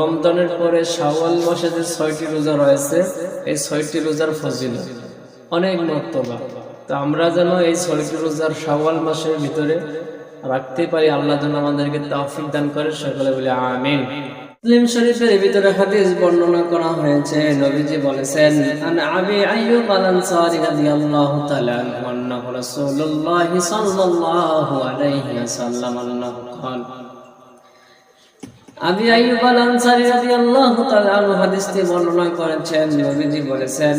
রমজানের পরে শাওয়াল মাসে যে ছয়টি রোজা রয়েছে, এই ছয়টি রোজার ফজিল অনেক মর্তবা। তো আমরা যেন এই ছয়টি রোজার শাওয়াল মাসের ভিতরে রাখতে পারি, আল্লাহ যেন আমাদেরকে তাফিক দান করে, সকলে বলে আমিন। মুসলিম শরীফের ভিতরে হাদিস বর্ণনা করা হয়েছে, নবীজি বলেছেন, আন আবি আইয়ুব আল আনসারী রাদিয়াল্লাহু তাআলা আনহু রাসূলুল্লাহ সাল্লাল্লাহু আলাইহি ওয়াসাল্লাম আল্লাহ আবি আইয়ুব আল আনসারী রাদিয়াল্লাহু তাআলা হাদিসটি বর্ণনা করেছেন, নবীজি বলেছেন,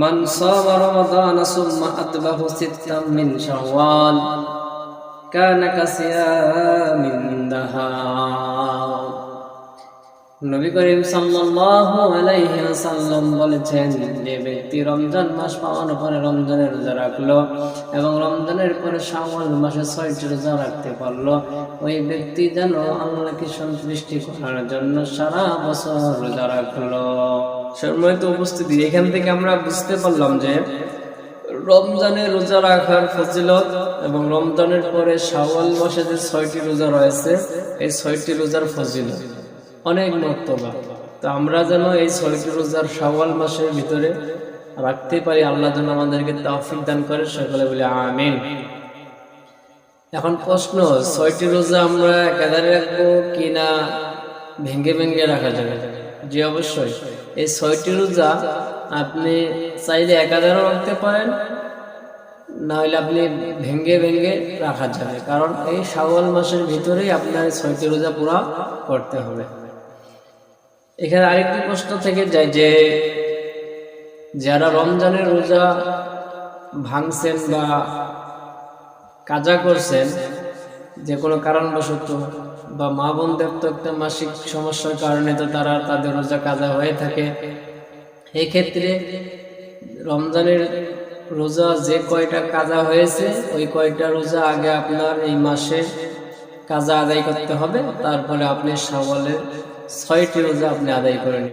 মান সামা রমাদান সুম্মা আতবাহু সিত্তাম মিন শাওয়াল, কানা কাসিয়ামিন নবী করিম ওয়াসাল্লাম বলেছেন, যে ব্যক্তি রমজান মাস পরে রমজানের রোজা রাখল এবং রমজানের পরে মাসে ছয়টি রোজা রাখতে পারল, ওই ব্যক্তি যেন আল্লাহকে সন্তুষ্টি করার জন্য সারা বছর রোজা রাখল। উপস্থিতি, এখান থেকে আমরা বুঝতে পারলাম যে রমজানে রোজা রাখার ফজিলত এবং রমজানের পরে শাওয়াল মাসে যে ছয়টি রোজা রয়েছে, এই ছয়টি রোজার ফজিলত। অনেক মর্তবা। তো আমরা যেন এই ছয়টি রোজার শাওয়াল মাসের ভিতরে রাখতে পারি, আল্লাহ যেন আমাদেরকে তৌফিক দান করে, সকলে বলে আমিন। এখন প্রশ্ন, ছয়টি রোজা আমরা একাধারে রাখব কিনা ভেঙ্গে ভেঙ্গে রাখা যাবে? জি, অবশ্যই। এই ছয়টি রোজা আপনি চাইলে একাধারেও রাখতে পারেন না হলে আপনি ভেঙ্গে ভেঙ্গে রাখা যাবে। কারণ এই শাওয়াল মাসের ভিতরেই আপনার ছয়টি রোজা পুরা করতে হবে। এখানে আরেকটি প্রশ্ন থেকে যায় যে, যারা রমজানের রোজা ভাঙছেন বা কাজা করছেন, যে কোনো কারণবশত, বা মা বোনদের তো একটা মাসিক সমস্যার কারণে তো তারা তাদের রোজা কাজা হয়ে থাকে, এই ক্ষেত্রে রমজানের রোজা যে কয়টা কাজা হয়েছে, ওই কয়টা রোজা আগে আপনার এই মাসে কাজা আদায় করতে হবে, তারপরে আপনি সাওয়ালের ছয়টি রোজা আপনি আদায় করেন।